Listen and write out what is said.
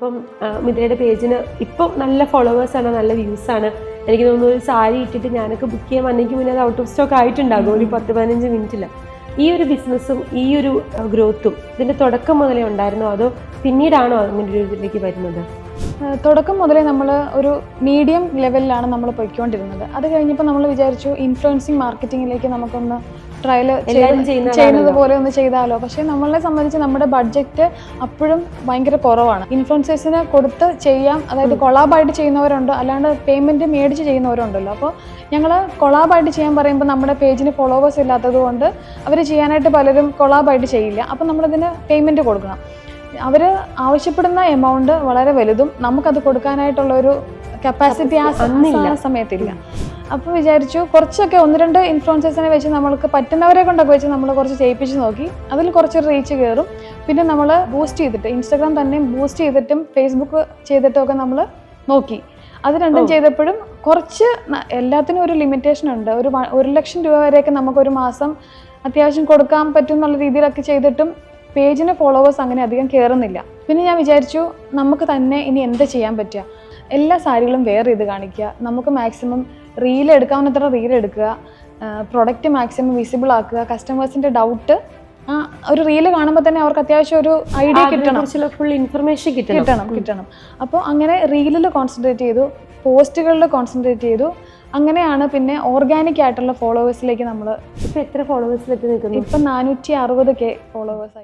ഇപ്പം മിഥുനയുടെ പേജിന് ഇപ്പം നല്ല ഫോളോവേഴ്സ് ആണ് നല്ല വ്യൂസ് ആണ്. എനിക്ക് തോന്നുന്നു ഒരു സാരി ഇട്ടിട്ട് ഞാനൊക്കെ ബുക്ക് ചെയ്യാൻ വന്നെങ്കിൽ മുന്നേ അത് ഔട്ട് ഓഫ് സ്റ്റോക്ക് ആയിട്ടുണ്ടാകും ഒരു പത്ത് പതിനഞ്ച് മിനിറ്റിൽ ഈ ഒരു ബിസിനസ്സും ഈ ഒരു ഗ്രോത്തും ഇതിന്റെ തുടക്കം മുതലേ ഉണ്ടായിരുന്നോ? അതോ പിന്നീടാണോ അങ്ങനെ ഒരു ഇതിലേക്ക് വരുന്നത്? തുടക്കം മുതലേ നമ്മൾ ഒരു മീഡിയം ലെവലിലാണ് നമ്മൾ പൊയ്ക്കൊണ്ടിരുന്നത്. അത് കഴിഞ്ഞപ്പോൾ നമ്മൾ വിചാരിച്ചു ഇൻഫ്ലുവൻസിങ് മാർക്കറ്റിങ്ങിലേക്ക് നമുക്കൊന്ന് ട്രയൽ. ചെയ്യുന്നത് പോലെ ഒന്ന് ചെയ്താലോ? പക്ഷേ നമ്മളെ സംബന്ധിച്ച് നമ്മുടെ ബഡ്ജറ്റ് അപ്പോഴും ഭയങ്കര കുറവാണ്. ഇൻഫ്ലുവൻസേഴ്സിന് കൊടുത്ത് ചെയ്യാം. അതായത് കൊളാബായിട്ട് ചെയ്യുന്നവരുണ്ട്. അല്ലാണ്ട് പേയ്മെന്റ് മേടിച്ച് ചെയ്യുന്നവരുണ്ടല്ലോ. അപ്പോൾ ഞങ്ങൾ കൊളാബായിട്ട് ചെയ്യാൻ പറയുമ്പോൾ നമ്മുടെ പേജിന് ഫോളോവേഴ്സ് ഇല്ലാത്തത് കൊണ്ട് അവർ ചെയ്യാനായിട്ട് പലരും കൊളാബായിട്ട് ചെയ്യില്ല. അപ്പോൾ നമ്മളതിന് പേയ്മെന്റ് കൊടുക്കണം. അവർ ആവശ്യപ്പെടുന്ന എമൗണ്ട് വളരെ വലുതും നമുക്കത് കൊടുക്കാനായിട്ടുള്ള ഒരു കപ്പാസിറ്റി ആ സമയത്തില്ല. അപ്പോൾ വിചാരിച്ചു കുറച്ചൊക്കെ ഒന്ന് രണ്ട് ഇൻഫ്ലുവൻസേഴ്സിനെ വെച്ച് നമ്മൾക്ക് പറ്റുന്നവരെ കൊണ്ടൊക്കെ വെച്ച് നമ്മൾ കുറച്ച് ചെയ്യിപ്പിച്ച് നോക്കി. അതിൽ കുറച്ച് റീച്ച് കയറും പിന്നെ നമ്മൾ ബൂസ്റ്റ് ചെയ്തിട്ട് ഇൻസ്റ്റാഗ്രാം തന്നെ ബൂസ്റ്റ് ചെയ്തിട്ടും ഫേസ്ബുക്ക് ചെയ്തിട്ടും ഒക്കെ നമ്മൾ നോക്കി. അത് രണ്ടും ചെയ്തപ്പോഴും കുറച്ച് എല്ലാത്തിനും ഒരു ലിമിറ്റേഷൻ ഉണ്ട്. ഒരു ഒരു ലക്ഷം രൂപ വരെയൊക്കെ നമുക്കൊരു മാസം അത്യാവശ്യം കൊടുക്കാൻ പറ്റും എന്നുള്ള രീതിയിലൊക്കെ ചെയ്തിട്ടും പേജിന് ഫോളോവേഴ്സ് അങ്ങനെ അധികം കയറുന്നില്ല പിന്നെ ഞാൻ വിചാരിച്ചു നമുക്ക് തന്നെ ഇനി എന്താ ചെയ്യാൻ പറ്റുക? എല്ലാ സാരികളും വെയർ ചെയ്ത് കാണിക്കുക. നമുക്ക് മാക്സിമം റീൽ എടുക്കാവുന്നത്ര റീൽ എടുക്കുക. പ്രൊഡക്റ്റ് മാക്സിമം വിസിബിൾ ആക്കുക. കസ്റ്റമേഴ്സിന്റെ ഡൗട്ട് ആ ഒരു റീൽ കാണുമ്പോൾ തന്നെ അവർക്ക് അത്യാവശ്യം ഒരു ഐഡിയ കിട്ടണം. ഫുൾ ഇൻഫർമേഷൻ കിട്ടണം. കിട്ടണം കിട്ടണം. അപ്പോൾ അങ്ങനെ റീലിൽ കോൺസെൻട്രേറ്റ് ചെയ്തു പോസ്റ്റുകളിൽ കോൺസെൻട്രേറ്റ് ചെയ്തു. അങ്ങനെയാണ് പിന്നെ ഓർഗാനിക് ആയിട്ടുള്ള ഫോളോവേഴ്സിലേക്ക് നമ്മൾ ഇപ്പോൾ എത്ര ഫോളോവേഴ്സിലെത്തി നിൽക്കുന്നു? ഇപ്പം നാനൂറ്റി അറുപത് കെ ഫോളോവേഴ്സ് ആയി.